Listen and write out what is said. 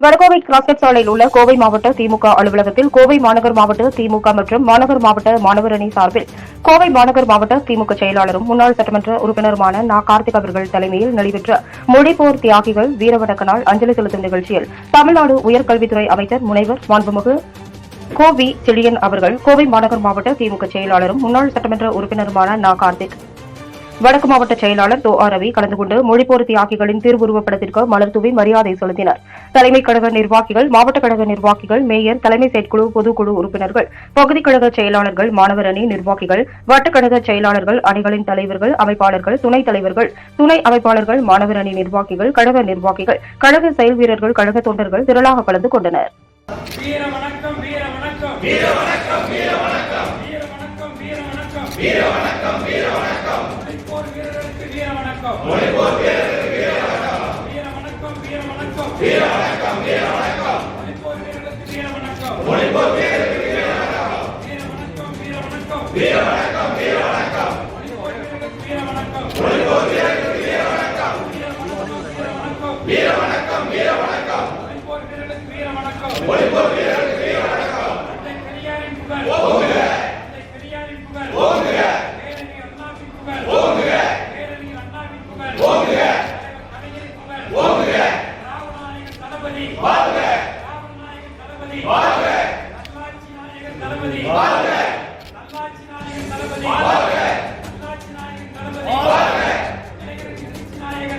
Vadakovai cross cut சாலையில் உள்ள கோவை மாவட்ட திமுக அலுவலகத்தில் கோவை மாநகர் மாவட்ட திமுக மற்றும் மாநகர் மாவட்ட மாணவர் அணி சார்பில் கோவை மாநகர் மாவட்ட திமுக செயலாளரும் முன்னாள் சட்டமன்ற உறுப்பினருமான நா. கார்த்திக் அவர்கள் தலைமையில் நடைபெற்ற மொழிப்போர் தியாகிகள் வீரவணக்க நாள் அஞ்சலி செலுத்தும் நிகழ்ச்சியில் தமிழ்நாடு உயர்கல்வித்துறை அமைச்சர் முனைவர் மாண்புமிகு கோ. வி. செழியன் அவர்கள் கோவை மாநகர் மாவட்ட திமுக செயலாளரும் முன்னாள் சட்டமன்ற உறுப்பினருமான நா. கார்த்திக் வடக்கு மாவட்ட செயலாளர் தோ. ஆர். ரவி கலந்து கொண்டு மொழிப்போர் தியாகிகளின் திருவுருவப் படத்திற்கு மலர் தூவி மரியாதை செலுத்தினர். தலைமை கழக நிர்வாகிகள் மாவட்ட கழக நிர்வாகிகள் மேயர் தலைமை செயற்குழு பொதுக்குழு உறுப்பினர்கள் பகுதி கழக செயலாளர்கள் மாணவர் அணி நிர்வாகிகள் வட்டக்கழக செயலாளர்கள் அணிகளின் தலைவர்கள் அமைப்பாளர்கள் துணைத் தலைவர்கள் துணை அமைப்பாளர்கள் மாணவர் அணி நிர்வாகிகள் கழக நிர்வாகிகள் கழக செயல் வீரர்கள் கழக தொண்டர்கள் திரளாக கலந்து கொண்டனர். வீர வணக்கம் வீர வணக்கம். வீர வணக்கம் வீர வணக்கம். வீர வணக்கம் வீர வணக்கம். வீர வணக்கம் வீர வணக்கம். மொழிப்போர் வீரர்களுக்கு வீர வணக்கம். மொழிப்போர் வீரர்களுக்கு வீர வணக்கம் வீர வணக்கம். மொழிபோர் வீரர்களுக்கு வீர வணக்கம் வீர வணக்கம் வீர வணக்கம் மொழிபோர் வீரர்களுக்கு வீர வணக்கம் வீர வணக்கம் வீர வணக்கம் மொழிபோர்